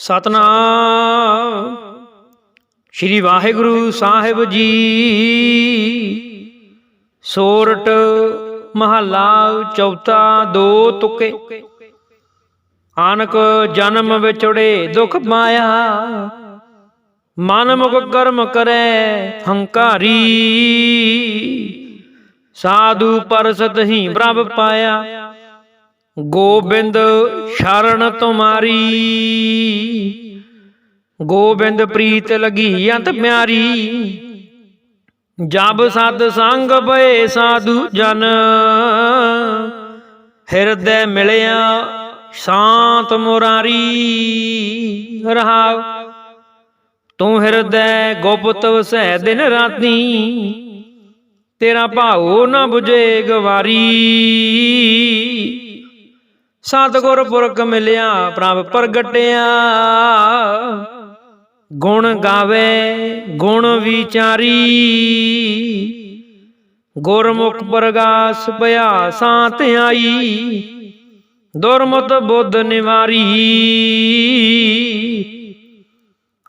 ਸਤਨਾਮ। ਸ੍ਰੀ Waheguru Sahib ji. Sort ਮਹੱਲਾ ਚੌਥਾ ਦੋ ਤੁਕੇ। ਆਨਕ ਜਨਮ ਵਿਛੜੇ ਦੁਖ ਮਾਇਆ। ਮਨ ਮੁਖ ਕਰਮ ਕਰੈ ਹੰਕਾਰੀ। ਸਾਧੂ ਪਰਸਤ ਹੀ ਪ੍ਰਭ ਪਾਇਆ। ਗੋਬਿੰਦ ਸ਼ਰਨ ਤੁਮਾਰੀ। ਗੋਬਿੰਦ ਪ੍ਰੀਤ ਲਗੀ ਅੰਤ ਪਿਆਰੀ ਜਬ ਸਤ ਸੰਗ ਭਏ ਸਾਧੂ ਜਨ। ਹਿਰਦੈ ਮਿਲਿਆ ਸ਼ਾਂਤ ਮੁਰਾਰੀ। ਰਹਾਉ, ਤੂੰ ਹਿਰਦੈ ਗੁਪਤ ਵਸੈ ਦਿਨ ਰਾਤੀ। ਤੇਰਾ ਭਾਉ ਨਾ 부ਝੇ ਗਵਾਰੀ। ਸਤਿਗੁਰ ਪੁਰਖ ਮਿਲਿਆ ਪ੍ਰਭ ਪ੍ਰਗਟਿਆ ਗੁਣ ਗਾਵੇ ਗੁਣ ਵਿਚਾਰੀ ਗੁਰਮੁਖ ਪ੍ਰਗਾਸ ਭਇਆ ਸਾਤ ਆਈ ਦੁਰਮਤ ਬੁੱਧ ਨਿਵਾਰੀ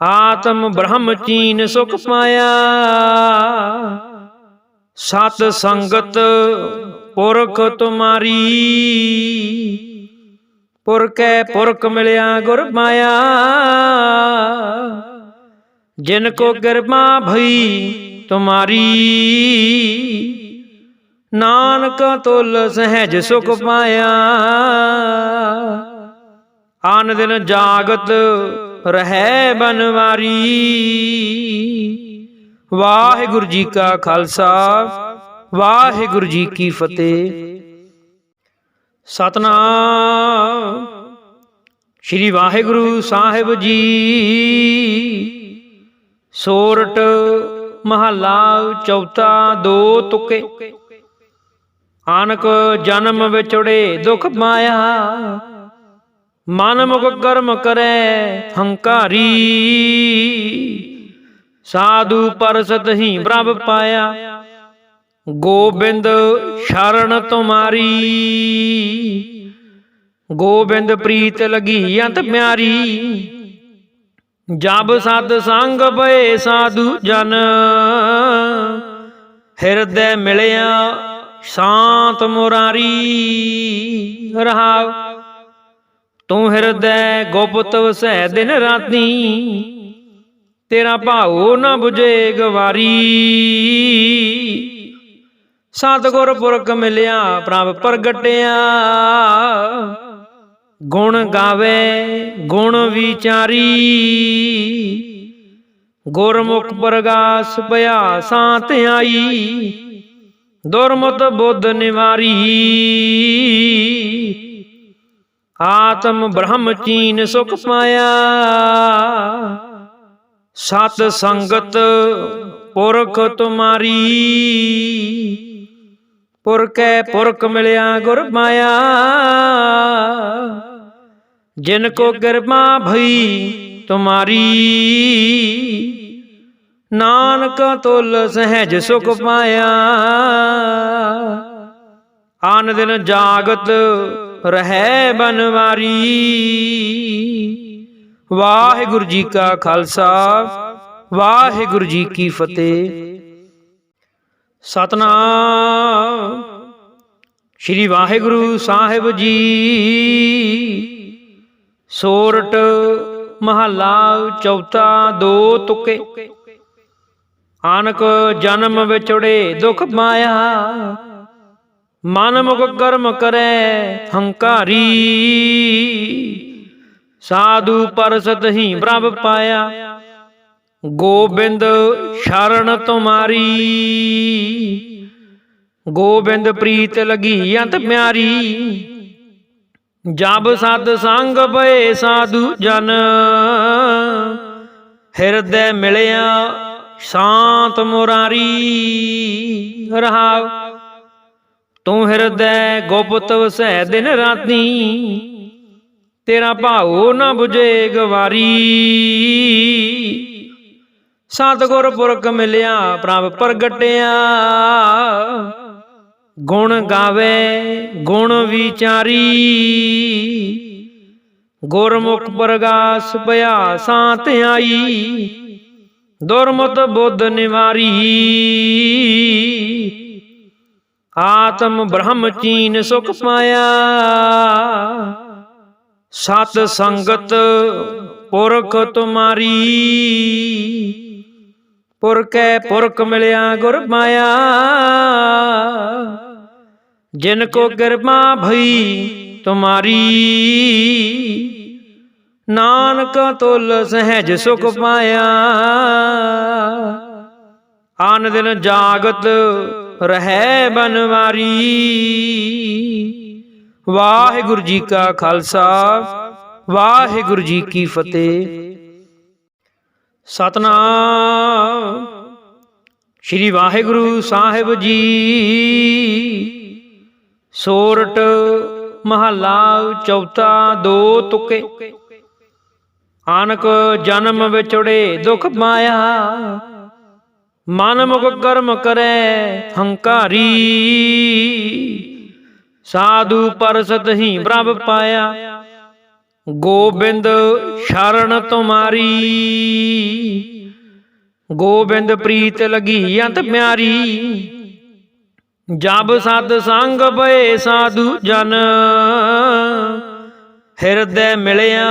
ਆਤਮ ਬ੍ਰਹਮ ਚੀਨ ਸੁਖ ਪਾਇਆ ਸਤ ਸੰਗਤ ਪੁਰਖ ਤੁਮਾਰੀ ਪੁਰਕੈ ਪੁਰਖ ਮਿਲਿਆ ਗੁਰ ਮਾਇਆ। ਜਿਨ ਕੋ ਕਿਰਪਾ ਭਈ ਤੁਮਾਰੀ। ਨਾਨਕ ਤੁਲ ਸਹਿਜ ਸੁਖ ਪਾਇਆ। ਆਨ ਦਿਨ ਜਾਗਤ ਰਹਿ ਬਨਵਾਰੀ। ਵਾਹਿਗੁਰੂ ਜੀ ਕਾ ਖਾਲਸਾ। ਵਾਹਿਗੁਰੂ ਜੀ ਕੀ ਫਤਿਹ। ਸਤਨਾਮ। ਸ੍ਰੀ ਵਾਹਿਗੁਰੂ ਸਾਹਿਬ ਜੀ। ਸੋਰਟ ਮਹੱਲਾ ਚੌਥਾ ਦੋ ਤੁਕੇ। ਆਨਕ ਜਨਮ ਵਿਛੜੇ ਦੁਖ ਮਾਇਆ। ਮਨ ਮੁਖ ਕਰਮ ਕਰੈ ਹੰਕਾਰੀ। ਸਾਧੂ ਪਰਸਤ ਹੀ ਪ੍ਰਭ ਪਾਇਆ। ਗੋਬਿੰਦ ਸ਼ਰਨ ਤੁਮਾਰੀ। ਗੋਬਿੰਦ ਪ੍ਰੀਤ ਲਗੀ ਅੰਤ ਪਿਆਰੀ। ਜਬ ਸਤ ਸੰਗ ਭਏ ਸਾਧੂ ਜਨ। ਹਿਰਦੈ ਮਿਲਿਆ ਸ਼ਾਂਤ ਮੁਰਾਰੀ। ਰਹਾਉ ਤੂੰ ਹਿਰਦੈ ਗੁਪਤ ਵਸੈ ਦਿਨ ਰਾਤੀ। ਤੇਰਾ ਭਾਉ ਨਾ 부ਝੇ ਗਵਾਰੀ। ਸਤਿਗੁਰ ਪੁਰਖ ਮਿਲਿਆ ਪ੍ਰਭ ਪ੍ਰਗਟਿਆ ਗੁਣ ਗਾਵੇ ਗੁਣ ਵਿਚਾਰੀ ਗੁਰਮੁਖ ਪ੍ਰਗਾਸ ਭਇਆ ਸਾਤ ਆਈ ਦੁਰਮਤ ਬੁੱਧ ਨਿਵਾਰੀ ਆਤਮ ਬ੍ਰਹਮ ਚੀਨ ਸੁਖ ਪਾਇਆ ਸਤ ਸੰਗਤ ਪੁਰਖ ਤੁਮਾਰੀ ਪੁਰਕੈ ਪੁਰਖ ਮਿਲਿਆ ਗੁਰ ਮਾਇਆ। ਜਿਨ ਕੋ ਕਿਰਪਾ ਭਈ ਤੁਮਾਰੀ। ਨਾਨਕ ਤੁਲ ਸਹਿਜ ਸੁਖ ਪਾਇਆ। ਆਨ ਦਿਨ ਜਾਗਤ ਰਹਿ ਬਨਵਾਰੀ। ਵਾਹਿਗੁਰੂ ਜੀ ਕਾ ਖਾਲਸਾ। ਵਾਹਿਗੁਰੂ ਜੀ ਕੀ ਫਤਿਹ। ਸਤਨਾਮ। ਸ੍ਰੀ ਵਾਹਿਗੁਰੂ ਸਾਹਿਬ ਜੀ, ਸੋਰਟ ਮਹੱਲਾ ਚੌਥਾ ਦੋ ਤੁਕੇ। ਆਨਕ ਜਨਮ ਵਿਛੜੇ ਦੁਖ ਮਾਇਆ ਮਨ ਮੁਖ ਕਰਮ ਕਰੈ ਹੰਕਾਰੀ। ਸਾਧੂ ਪਰਸਤ ਹੀ ਪ੍ਰਭ ਪਾਇਆ ਗੋਬਿੰਦ ਸ਼ਰਨ ਤੁਮਾਰੀ। ਗੋਬਿੰਦ ਪ੍ਰੀਤ ਲਗੀ ਅੰਤ ਪਿਆਰੀ। ਜਬ ਸਤ ਸੰਗ ਭਏ ਸਾਧੂ ਜਨ। ਹਿਰਦੈ ਮਿਲਿਆ ਸ਼ਾਂਤ ਮੁਰਾਰੀ। ਰਹਾਉ ਤੂੰ ਹਿਰਦੈ ਗੁਪਤ ਵਸੈ ਦਿਨ ਰਾਤੀ। ਤੇਰਾ ਭਾਉ ਨਾ 부ਝੇ ਗਵਾਰੀ। ਸਤਿਗੁਰ ਪੁਰਖ ਮਿਲਿਆ, ਪ੍ਰਭ ਪ੍ਰਗਟਿਆ। ਗੁਣ ਗਾਵੇ, ਗੁਣ ਵਿਚਾਰੀ। ਗੁਰਮੁਖ ਪ੍ਰਗਾਸ ਭਇਆ ਸਾਤ ਆਈ, ਦੁਰਮਤ ਬੁੱਧ ਨਿਵਾਰੀ। ਆਤਮ ਬ੍ਰਹਮ ਚੀਨ ਸੁਖ ਪਾਇਆ। ਸਤ ਸੰਗਤ ਪੁਰਖ ਤੁਮਾਰੀ। ਪੁਰਕੈ ਪੁਰਖ ਮਿਲਿਆ ਗੁਰ ਮਾਇਆ। ਜਿਨ ਕੋ ਕਿਰਪਾ ਭਈ ਤੁਮਾਰੀ। ਨਾਨਕ ਤੁਲ ਸਹਿਜ ਸੁਖ ਪਾਇਆ। ਆਨ ਦਿਨ ਜਾਗਤ ਰਹਿ ਬਨਵਾਰੀ। ਵਾਹਿਗੁਰੂ ਜੀ ਕਾ ਖਾਲਸਾ, ਵਾਹਿਗੁਰੂ ਜੀ ਕੀ ਫਤਿਹ। ਸਤਨਾਮ। ਸ੍ਰੀ ਵਾਹਿਗੁਰੂ ਸਾਹਿਬ ਜੀ। ਸੋਰਟ ਮਹੱਲਾ ਚੌਥਾ ਦੋ ਤੁਕੇ। ਆਨਕ ਜਨਮ ਵਿਛੜੇ ਦੁਖ ਮਾਇਆ। ਮਨ ਮੁਖ ਕਰਮ ਕਰੈ ਹੰਕਾਰੀ। ਸਾਧੂ ਪਰਸਤ ਹੀ ਪ੍ਰਭ ਪਾਇਆ। ਗੋਬਿੰਦ ਸ਼ਰਨ ਤੁਮਾਰੀ। ਗੋਬਿੰਦ ਪ੍ਰੀਤ ਲਗੀ ਅੰਤ ਪਿਆਰੀ। ਜਬ ਸਤ ਸੰਗ ਭਏ ਸਾਧੂ ਜਨ, ਹਿਰਦੈ ਮਿਲਿਆ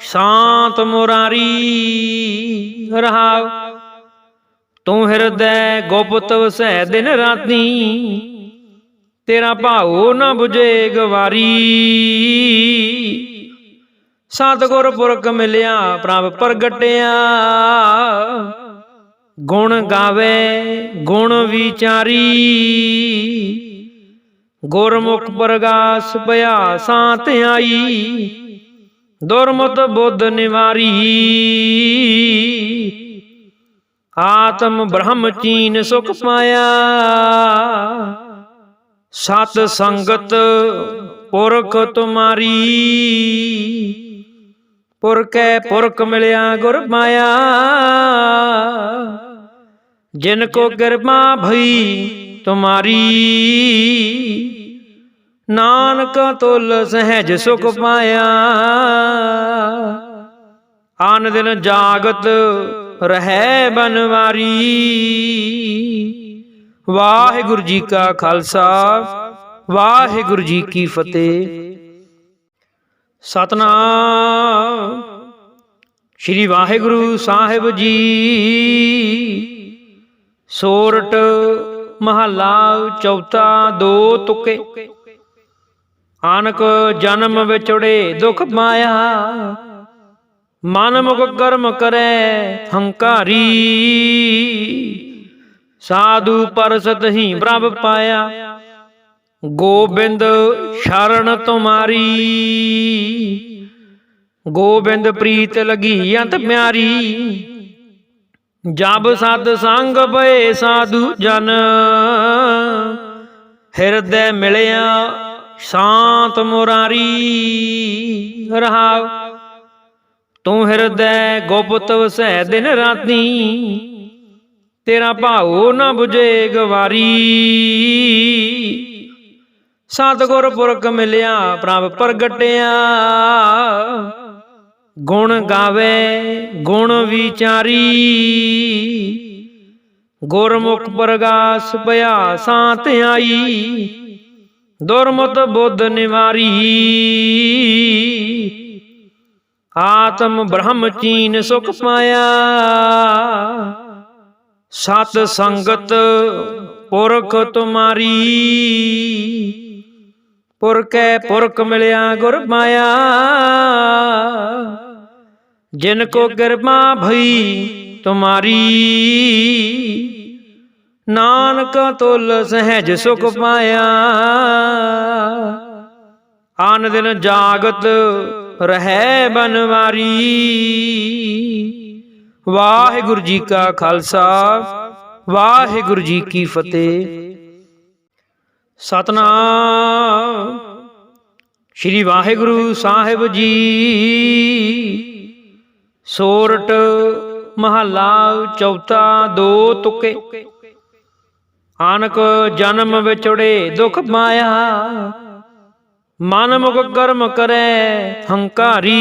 ਸ਼ਾਂਤ ਮੁਰਾਰੀ। ਰਹਾਉ ਤੂੰ ਹਿਰਦੈ ਗੁਪਤ ਵਸੈ ਦਿਨ ਰਾਤੀ, ਤੇਰਾ ਭਾਉ ਨਾ 부ਝੇ ਗਵਾਰੀ। ਸਤਿਗੁਰ ਪੁਰਖ ਮਿਲਿਆ ਪ੍ਰਭ ਪ੍ਰਗਟਿਆ। ਗੁਣ ਗਾਵੇ, ਗੁਣ ਵਿਚਾਰੀ। ਗੁਰਮੁਖ ਪ੍ਰਗਾਸ ਭਇਆ ਸਾਤ ਆਈ ਦੁਰਮਤ ਬੁੱਧ ਨਿਵਾਰੀ। ਆਤਮ ਬ੍ਰਹਮ ਚੀਨ ਸੁਖ ਪਾਇਆ। ਸਤ ਸੰਗਤ ਪੁਰਖ ਤੁਮਾਰੀ। ਪੁਰਕੈ ਪੁਰਖ ਮਿਲਿਆ ਗੁਰ ਮਾਇਆ। ਜਿਨ ਕੋ ਕਿਰਪਾ ਭਈ ਤੁਮਾਰੀ। ਨਾਨਕ ਤੁਲ ਸਹਿਜ ਸੁਖ ਪਾਇਆ। ਆਨ ਦਿਨ ਜਾਗਤ ਰਹਿ ਬਨਵਾਰੀ। ਵਾਹਿਗੁਰੂ ਜੀ ਕਾ ਖਾਲਸਾ। ਵਾਹਿਗੁਰੂ ਜੀ ਕੀ ਫਤਿਹ। ਸਤਨਾਮ। ਸ੍ਰੀ ਵਾਹਿਗੁਰੂ ਸਾਹਿਬ ਜੀ। ਸੋਰਠ ਮਹੱਲਾ ਚੌਥਾ ਦੋ ਤੁਕੇ। ਆਨਕ ਜਨਮ ਵਿਛੜੇ ਦੁਖ ਮਾਇਆ ਮਨ ਮੁਖ ਕਰਮ ਕਰੈ ਹੰਕਾਰੀ। ਸਾਧੂ ਪਰਸਤ ਹੀ ਪ੍ਰਭ ਪਾਇਆ। ਗੋਬਿੰਦ ਸ਼ਰਨ ਤੁਮਾਰੀ। ਗੋਬਿੰਦ ਪ੍ਰੀਤ ਲਗੀ ਅੰਤ ਪਿਆਰੀ। ਜਬ ਸਤ ਸੰਗ ਭਏ ਸਾਧੂ ਜਨ, ਹਿਰਦੈ ਮਿਲਿਆ ਸ਼ਾਂਤ ਮੁਰਾਰੀ ਰਹਾਉ ਤੂੰ ਹਿਰਦੈ ਗੁਪਤ ਵਸੈ ਦਿਨ ਰਾਤੀ, ਤੇਰਾ ਭਾਉ ਨਾ 부ਝੇ ਗਵਾਰੀ। ਸਤਿਗੁਰ ਪੁਰਖ ਮਿਲਿਆ ਪ੍ਰਭ ਪ੍ਰਗਟਿਆ ਗੁਣ ਗਾਵੇ ਗੁਣ ਵਿਚਾਰੀ। ਗੁਰਮੁਖ ਪ੍ਰਗਾਸ ਭਇਆ ਸਾਤ ਆਈ। ਦੁਰਮਤ ਬੁੱਧ ਨਿਵਾਰੀ। ਆਤਮ ਬ੍ਰਹਮ ਚੀਨ ਸੁਖ ਪਾਇਆ। ਸਤ ਸੰਗਤ ਪੁਰਖ ਤੁਮਾਰੀ। ਪੁਰਕੈ ਪੁਰਖ ਮਿਲਿਆ ਗੁਰ ਮਾਇਆ। ਜਿਨ ਕੋ ਕਿਰਪਾ ਭਈ ਤੁਮਾਰੀ। ਨਾਨਕ ਤੁਲ ਸਹਿਜ ਸੁਖ ਪਾਇਆ। ਆਨ ਦਿਨ ਜਾਗਤ ਰਹਿ ਬਨਵਾਰੀ। ਵਾਹਿਗੁਰੂ ਜੀ ਕਾ ਖਾਲਸਾ। ਵਾਹਿਗੁਰੂ ਜੀ ਕੀ ਫਤਿਹ। ਸਤਨਾਮ। ਸ੍ਰੀ ਵਾਹਿਗੁਰੂ ਸਾਹਿਬ ਜੀ। ਸੋਰਠ ਮਹੱਲਾ ਚੌਥਾ ਦੋ ਤੁਕੇ। ਆਨਕ ਜਨਮ ਵਿਛੜੇ ਦੁਖ ਮਾਇਆ। ਮਨ ਮੁਖ ਕਰਮ ਕਰੈ ਹੰਕਾਰੀ।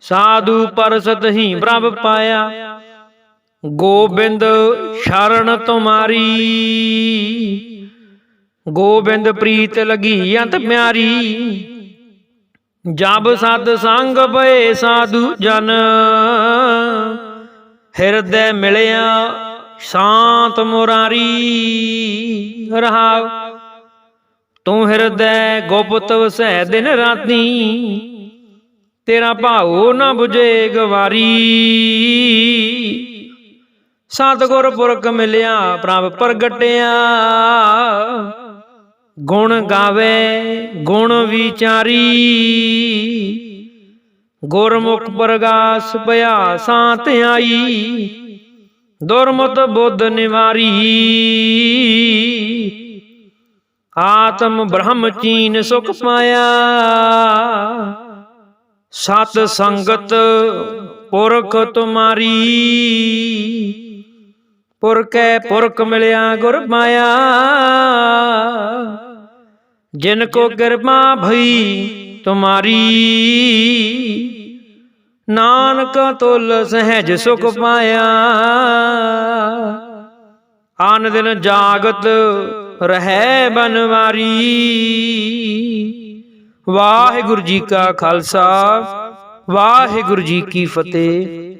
ਸਾਧੂ ਪਰਸਤ ਹੀ ਪ੍ਰਭ ਪਾਇਆ। ਗੋਬਿੰਦ ਸ਼ਰਨ ਤੁਮਾਰੀ। ਗੋਬਿੰਦ ਪ੍ਰੀਤ ਲਗੀ ਅੰਤ ਪਿਆਰੀ। ਜਬ ਸਤ ਸੰਗ ਭਏ ਸਾਧੂ ਜਨ, ਹਿਰਦੈ ਮਿਲਿਆ ਸ਼ਾਂਤ ਮੁਰਾਰੀ ਰਹਾਉ ਤੂੰ ਹਿਰਦੈ ਗੁਪਤ ਵਸੈ ਦਿਨ ਰਾਤੀ, ਤੇਰਾ ਭਾਉ ਨਾ 부ਝੇ ਗਵਾਰੀ। ਸਤਿਗੁਰ ਪੁਰਖ ਮਿਲਿਆ ਪ੍ਰਭ ਪ੍ਰਗਟਿਆ ਗੁਣ ਗਾਵੇ, ਗੁਣ ਵਿਚਾਰੀ। ਗੁਰਮੁਖ ਪ੍ਰਗਾਸ ਭਇਆ ਸਾਤ ਆਈ ਦੁਰਮਤ ਬੁੱਧ ਨਿਵਾਰੀ। ਆਤਮ ਬ੍ਰਹਮ ਚੀਨ ਸੁਖ ਪਾਇਆ। ਸਤ ਸੰਗਤ ਪੁਰਖ ਤੁਮਾਰੀ। ਪੁਰਖੈ ਪੁਰਖ ਮਿਲਿਆ ਗੁਰ ਮਾਇਆ। ਜਿਨ ਕੋ ਕਿਰਪਾ ਭਈ ਤੁਮਾਰੀ। ਨਾਨਕ ਤੁਲ ਸਹਿਜ ਸੁਖ ਪਾਇਆ। ਆਨ ਦਿਨ ਜਾਗਤ ਰਹਿ ਬਨਵਾਰੀ। ਵਾਹਿਗੁਰੂ ਜੀ ਕਾ ਖਾਲਸਾ ਵਾਹਿਗੁਰੂ ਜੀ ਕੀ ਫਤਿਹ।